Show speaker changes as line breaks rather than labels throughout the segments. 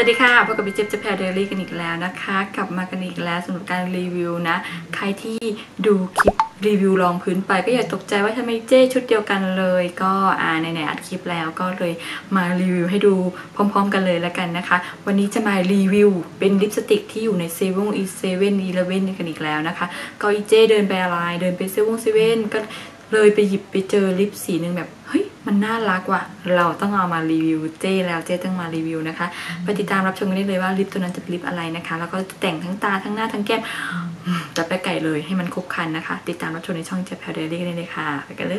วัสดีค่ะพบกับพี่เจ๊บเจะแพรเดลี่กันอีกแล้วนะคะ กลับมากันอีกแล้วสำหรับการรีวิวนะ ใครที่ดูคลิปรีวิวรองพื้นไปก็อย่าตกใจว่าทำไมเจ้ชุดเดียวกันเลย ก็อ่าในในอัดคลิปแล้วก็เลยมารีวิวให้ดูพร้อมๆกันเลยแล้วกันนะคะ วันนี้จะมารีวิวเป็นลิปสติกที่อยู่ในเซเว่นอีเซเว่นอีเลเว่นกันอีกแล้วนะคะ ก็อีเจ้เดินไปอะไรเดินไปเซเว่นเซเว่นก็เลยไปหยิบไปเจอลิปสีหนึ่งแบบ มันน่ารักว่ะเราต้องเอามารีวิวเจ้แล้วเจ้ต้องมารีวิวนะคะไปติดตามรับชมกันได้เลยว่าลิปตัวนั้นจะเป็นลิปอะไรนะคะ แล้วก็แต่งทั้งตาทั้งหน้าทั้งแก้มอืมจะไปไก่เลยให้มันครบครันนะคะ ติดตามรับชมในช่องเจแพลเดลี่กันได้เลยค่ะไปกันเล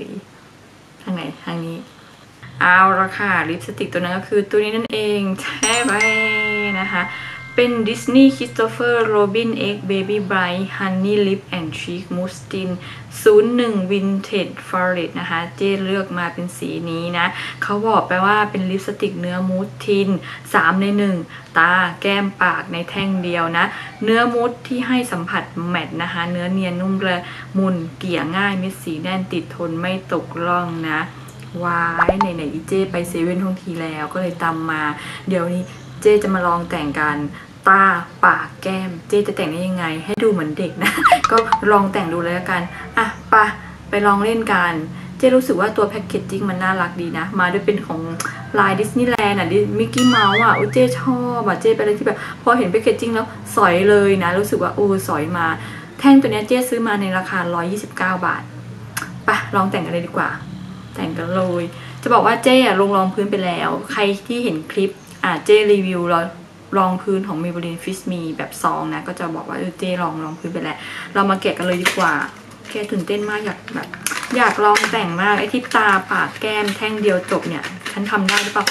ยทางไหนทางนี้เอาละค่ะลิปสติกตัวนั้นก็คือตัวนี้นั่นเองใช่ไหมนะคะ เป็น Disney Christopher Robin X Baby Bright Honey Lip and Cheek Mousse Tint 01 Vintage Forest นะคะ เจเลือกมาเป็นสีนี้นะ เขาบอกไปว่าเป็นลิปสติกเนื้อมูสทิน 3 ใน 1 ตาแก้มปากในแท่งเดียวนะ เนื้อมูสที่ให้สัมผัสแมตนะคะ เนื้อเนียนนุ่มละมุนเกี่ยง่ายเม็ดสีแน่นติดทนไม่ตกร่องนะวายไหนไหนๆอีเจ ไปเซเว่นท่องทีแล้วก็เลยตามมา เดี๋ยวนี้เจจะมาลองแต่งกัน ตาปากแก้ม เจจะแต่งได้ยังไง ให้ดูเหมือนเด็กนะ ก็ลองแต่งดูเลยกันอะปะไปลองเล่นกัน เจรู้สึกว่าตัวแพ็กเกจจิ้งมันน่ารักดีนะ มาด้วยเป็นของลายดิสนีย์แลนด์อะมิกกี้เมาส์อะโอ้เจชอบอะเจเป็นอะไรที่แบบ พอเห็นแพ็กเกจจิ้งแล้วสอยเลยนะ รู้สึกว่าโอ้สอยมา แท่งตัวนี้เจซื้อมาในราคา 129 บาทปะลองแต่งกันเลยดีกว่า แต่งกันเลย จะบอกว่าเจ๊อะลงรองพื้นไปแล้ว ใครที่เห็นคลิปอะเจ๊รีวิวรอง รองพื้นของ Maybelline Fish Me แบบซองนะ ก็จะบอกว่าเออเจ๊ลองรองพื้นไปแล้ว เรามาแกะกันเลยดีกว่าแค่ตื่นเต้นมากอยากแบบ อยากลองแต่งมาก ไอ้ที่ตาปากแก้มแท่งเดียวจบเนี่ย ฉันทำได้หรือเปล่า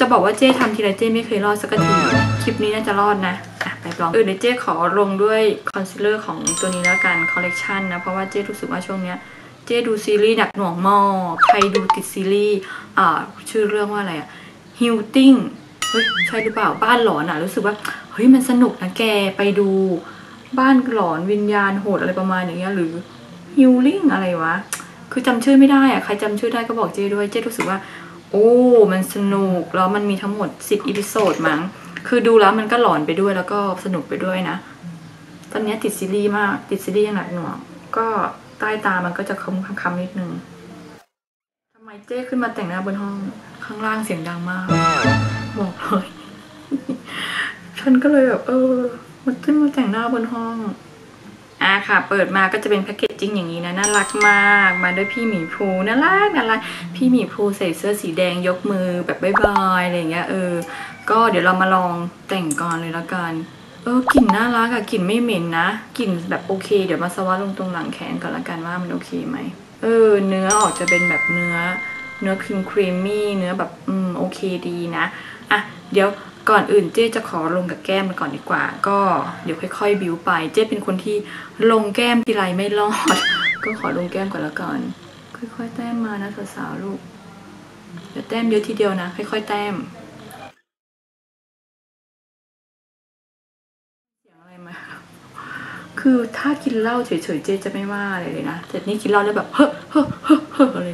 จะบอกว่าเจ๊ทำทีไรเจ๊ไม่เคยรอดสักที คลิปนี้น่าจะรอดนะอะไปลองเออเดี๋ยวเจ๊ขอลงด้วยคอนซีลเลอร์ของตัวนี้แล้วกันคอลเลกชันนะ เพราะว่าเจ๊รู้สึกว่าช่วงเนี้ยเจ๊ดูซีรีส์หนักหน่วงมอใครดูติดซีรีส์อ่าชื่อเรื่องว่าอะไรอะฮิลติ้ง เฮ้ยใช่หรือเปล่าบ้านหลอนอะ รู้สึกว่าเฮ้ยมันสนุกนะแกไปดู บ้านหลอนวิญญาณโหดอะไรประมาณอย่างเงี้ยหรือฮิลลิ่งอะไรวะ คือจำชื่อไม่ได้อะใครจำชื่อได้ก็บอกเจ๊ด้วยเจ๊รู้สึกว่า โอ้มันสนุกแล้วมันมีทั้งหมด10อีพิโซดมั้งคือดูแล้วมันก็หลอนไปด้วยแล้วก็สนุกไปด้วยนะ ตอนนี้ติดซีรีส์มากติดซีรีส์อย่างหนักหน่วงก็ใต้ตามันก็จะคำคำๆนิดนึงทำไมเจ้ขึ้นมาแต่งหน้าบนห้องข้างล่างเสียงดังมาก บอกเลยฉันก็เลยแบบเออมาขึ้นมาแต่งหน้าบนห้องอะค่ะ เปิดมาก็จะเป็นแพคเกจจิ้งอย่างนี้นะน่ารักมาก มาด้วยพี่หมีภูน่ารักน่ารักพี่หมีภูใส่เสื้อสีแดงยกมือแบบบายบายอะไรอย่างเงี้ยเออ ก็เดี๋ยวเรามาลองแต่งก่อนเลยละกันเออกลิ่นน่ารักอะกลิ่นไม่เหม็นนะกลิ่นแบบโอเค เดี๋ยวมาสวาลงตรงหลังแขนก่อนละกันว่ามันโอเคไหมเออ เนื้อออกจะเป็นแบบเนื้อ เนื้อครีมครีมมี่เนื้อแบบอืมโอเคดีนะ เดี๋ยวก่อนอื่นเจ๊จะขอลงกับแก้มไปก่อนดีกว่า ก็เดี๋ยวค่อยๆ บิวไป เจ๊เป็นคนที่ลงแก้มทีไรไม่รอด ก็ขอลงแก้มก่อนละกันค่อยๆ แต้มมานะสาวๆลูกเดี๋ยวแต้มเยอะทีเดียวนะ ค่อยๆ แต้มเสียงอะไรมาคือถ้ากินเหล้าเฉยๆเจ๊จะไม่ว่าอะไรเลยนะแต่นี่กินเหล้าแล้วแบบเฮ้อเฮ้อเฮ้อเฮ้ออะไร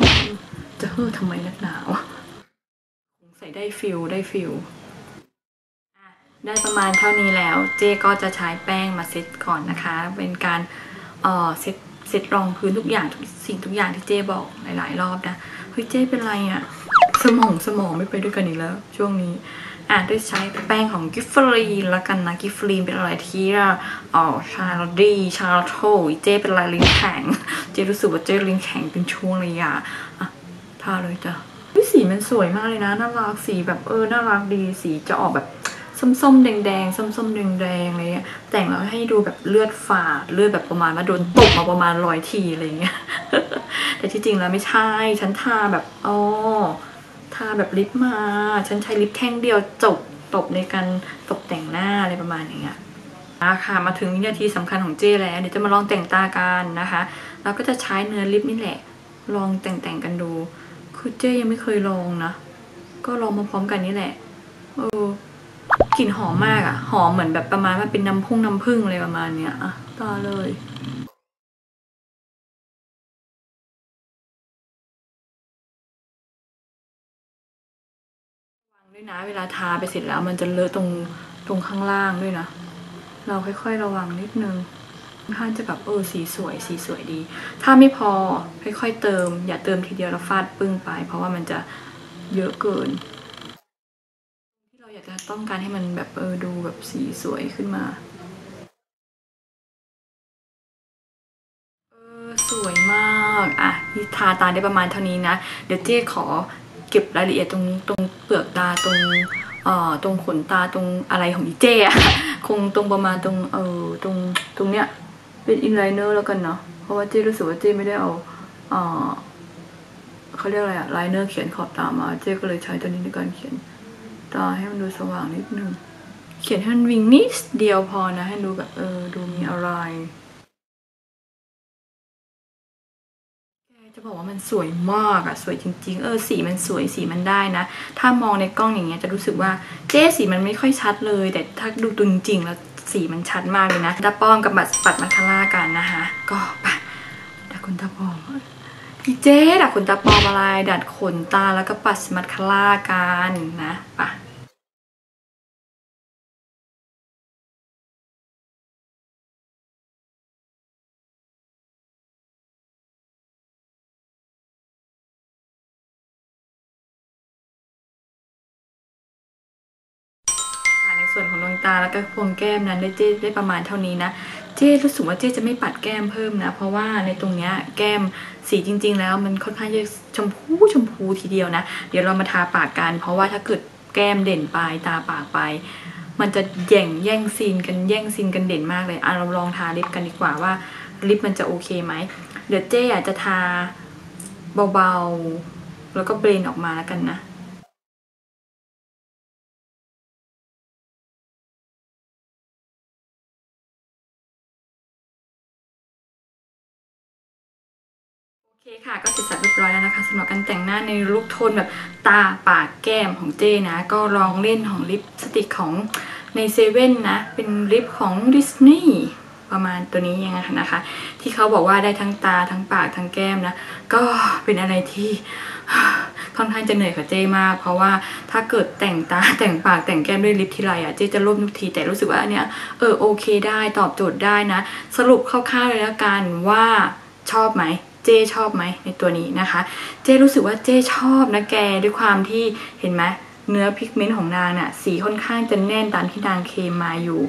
จะเฮ้อทำไมนักหนาวะสงสัยได้ฟิลได้ฟิล ได้ประมาณเท่านี้แล้ว เจ๊ก็จะใช้แป้งมาเซตก่อนนะคะ เป็นการเอ่อเซตเซตรองพื้นทุกอย่างทุกสิ่งทุกอย่างที่เจ๊บอกหลาย ๆ รอบนะเฮ้ยเจ๊เป็นไรอะสมองสมองไม่ไปด้วยกันอีกแล้ว ช่วงนี้อะด้วยใช้แป้งของกิฟฟรีนแล้วกันนะกิฟฟรีนเป็นอะไรที่อ๋อชาลดีชาลโทเจเป็นอะไรลิ้นแข็ง เจรู้สึกว่าเจลิ้นแข็งเป็นช่วงระยะอะทาเลยจ้ะสีมันสวยมากเลยนะน่ารักสีแบบเออน่ารักดีสีจะออกแบบ ส้มๆแดงๆส้มๆแดงๆอะไรเงี้ยแต่งแล้วให้ดูแบบเลือดฝาดเลือดแบบประมาณว่าโดนตบมาประมาณร้อยทีอะไรเงี้ยแต่ที่จริงแล้วไม่ใช่ฉันทาแบบอ๋อทาแบบลิปมา ฉันใช้ลิปแท่งเดียวจบตบในการตกแต่งหน้าอะไรประมาณอย่างเงี้ยอะคะมาถึงวินาทีสำคัญของเจ้แล้วเดี๋ยวจะมาลองแต่งตากันนะคะเราก็จะใช้เนื้อลิปนี่แหละ ลองแต่งแต่งๆกันดู คือเจ้ยังไม่เคยลองนะ ก็ลองมาพร้อมกันนี่แหละ เออ กลิ่นหอมมากอะหอมเหมือนแบบประมาณว่าเป็นน้ำพุ่งน้ำผึ้งอะไรประมาณเนี้ยอะตาเลยวางด้วยนะเวลาทาไปเสร็จแล้วมันจะเลอะตรงตรงข้างล่างด้วยนะ เราค่อยๆระวังนิดนึงค่อนข้าจะแบบเออสีสวยสีสวยดี ถ้าไม่พอค่อยๆเติม อย่าเติมทีเดียวแล้วฟาดปึ้งไป เพราะว่ามันจะเยอะเกิน อยากจะต้องการให้มันแบบเออดูแบบสีสวยขึ้นมา เออสวยมากอะนี่ทาตาได้ประมาณเท่านี้นะ เดี๋ยวเจ๊ขอเก็บรายละเอียดตรงตรงเปลือกตาตรงเอ่อตรงขนตาตรงอะไรของอีเจ๊อะคงตรงประมาณตรงเออตรงตรงเนี้ยเป็นอินไลเนอร์แล้วกันเนาะเพราะว่าเจ๊รู้สึกว่าเจ๊ไม่ได้เอาเอ่อเขาเรียกอะไรอะไลเนอร์เขียนขอบตามาเจ๊ก็เลยใช้ตัวนี้ในการเขียน ตาให้มันดูสว่างนิดนึง เขียนให้มันวิงนิดเดียวพอนะ ให้ดูแบบเออดูมีอะไรจะบอกว่ามันสวยมากอะสวยจริง ๆ เออสีมันสวยสีมันได้นะ ถ้ามองในกล้องอย่างเงี้ยจะรู้สึกว่าเจ๊สีมันไม่ค่อยชัดเลย แต่ถ้าดูตัวจริงๆแล้วสีมันชัดมากเลยนะตาป้อมกับบัตรปัดมาคาร่ากันนะคะ ก็ไปดัดขนตาปอม พี่เจ๊ดัดขนตาปลอมอะไร ดัดขนตาแล้วก็ปัดสมาคาร่ากันนะปะ ส่วนของดวงตาแล้วก็โพรงแก้มนั้นได้เจ้ได้ประมาณเท่านี้นะเจ้รู้สึกว่าเจ้จะไม่ปัดแก้มเพิ่มนะ เพราะว่าในตรงเนี้ยแก้มสีจริง ๆ แล้วมันค่อนข้างจะชมพูชมพูทีเดียวนะ เดี๋ยวเรามาทาปากกัน เพราะว่าถ้าเกิดแก้มเด่นไปตาปากไปมันจะแย่งแย่งซีนกันแย่งซีนกันเด่นมากเลยอะเราลองทาลิปกันดีกว่าว่าลิปมันจะโอเคไหมเดี๋ยวเจ้อาจจะทาเบาๆ แล้วก็เบรนออกมาแล้วกันนะ คค่ะก็เสร็จสับเรียบร้อยแล้วนะคะสำหรับการแต่งหน้าในลุคโทนแบบตาปากแก้มของเจนะ ก็ลองเล่นของลิปสติกของในเซเว่นนะ เป็นลิปของดิสนีย์ประมาณตัวนี้ยังไงนะคะ ที่เขาบอกว่าได้ทั้งตาทั้งปากทั้งแก้มนะ ก็เป็นอะไรที่ค่อนข้างจะเหนื่อยกับเจมาก เพราะว่าถ้าเกิดแต่งตาแต่งปากแต่งแก้มด้วยลิปทีไรอะเจจะร่วมทุกทีแต่รู้สึกว่าอันเนี้ยเออโอเคได้ตอบโจทย์ได้นะ สรุปคร่าวๆเลยแล้วกันว่าชอบไหม เจชอบไหมในตัวนี้นะคะ เจรู้สึกว่าเจชอบนะแกด้วยความที่เห็นไหมเนื้อพิกเมนต์ของนางน่ะสีค่อนข้างจะแน่นตามที่นางเคมมาอยู่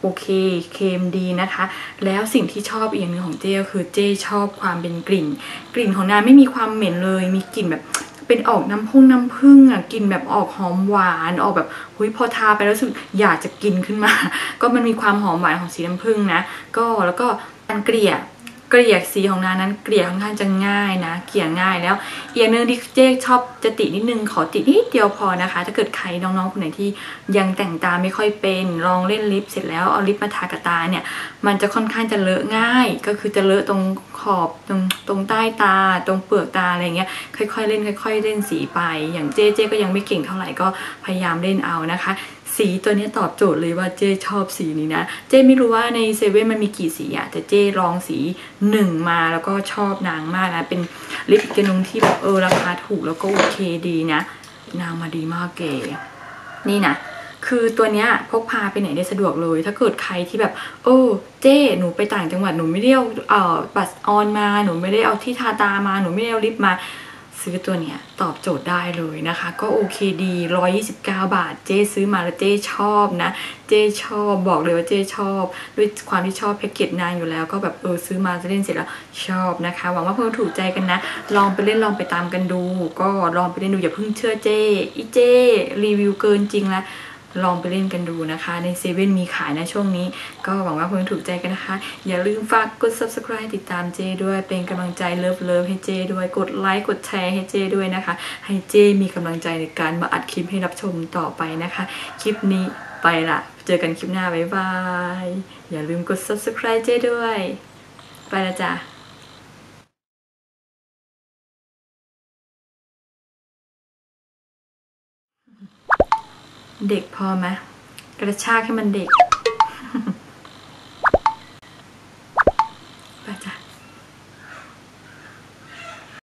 โอเคเคมดีนะคะ แล้วสิ่งที่ชอบอีกอย่างหนึ่งของเจก็คือเจชอบความเป็นกลิ่น กลิ่นของนางไม่มีความเหม็นเลย มีกลิ่นแบบเป็นออกน้ำพุ่งน้ำผึ้งอะกลิ่นแบบออกหอมหวานออกแบบหุยพอทาไปแล้วรู้สึกอยากจะกินขึ้นมา ก็มันมีความหอมหวานของสีน้ำผึ้งนะ ก็แล้วก็การเกลี่ย เกลี่ยสีของนางนั้นเกลี่ยค่อนข้างจะง่ายนะ เกลี่ยง่ายแล้วอีกอย่างนึงที่เจ๊ชอบจะตินิดนึงขอตินิดเดียวพอนะคะ ถ้าเกิดใครน้องๆคนไหนที่ยังแต่งตาไม่ค่อยเป็นลองเล่นลิปเสร็จแล้วเอาลิปมาทากับตาเนี่ย มันจะค่อนข้างจะเลอะง่าย ก็คือจะเลอะตรงขอบตรงตรงใต้ตา ตรงเปลือกตาอะไรเงี้ยค่อยๆเล่นค่อย ๆ เล่นสีไป อย่างเจ๊เจ๊ก็ยังไม่เก่งเท่าไหร่ก็พยายามเล่นเอานะคะ สีตัวนี้ตอบโจทย์เลยว่าเจ๊ชอบสีนี้นะ เจ๊ไม่รู้ว่าในเซเว่นมันมีกี่สีอะแต่เจ๊ลองสีหนึ่งมาแล้วก็ชอบนางมากนะ เป็นลิปกตัวหนึงที่แบบเออราคาถูกแล้วก็โอเคดีนะ นางมาดีมากเก๋นี่นะคือตัวเนี้ยพกพาไปไหนได้สะดวกเลย ถ้าเกิดใครที่แบบ โอ้เจ้หนูไปต่างจังหวัดหนูไม่ได้เอาเอ่อบัตรออนมาหนูไม่ได้เอาที่ทาตามาหนูไม่ได้เอาลิปมา ซื้อตัวเนี้ยตอบโจทย์ได้เลยนะคะ ก็โอเคดี 129 บาท เจ้ซื้อมาแล้วเจ้ชอบนะ เจ้ชอบบอกเลยว่าเจ้ชอบ ด้วยความที่ชอบแพ็กเกจนางอยู่แล้วก็แบบเออซื้อมาจะเล่นเสร็จแล้วชอบนะคะหวังว่าเพื่อนถูกใจกันนะ ลองไปเล่นลองไปตามกันดู ก็ลองไปเล่นดูอย่าเพิ่งเชื่อเจ้อีเจ้รีวิวเกินจริงแล้ว ลองไปเล่นกันดูนะคะ ในเซเว่นมีขายนะช่วงนี้ ก็หวังว่าเพื่อนๆถูกใจกันนะคะ อย่าลืมฝากกด subscribe ติดตามเจด้วยเป็นกำลังใจเลิฟเลิฟให้เจด้วยกดไลค์กดแชร์ให้เจด้วยนะคะ ให้เจมีกำลังใจในการมาอัดคลิปให้รับชมต่อไปนะคะ คลิปนี้ไปละเจอกันคลิปหน้าบ๊ายบาย อย่าลืมกด subscribe เจด้วย ไปละจ้ะ เด็กพอไหมกระชากให้มันเด็ก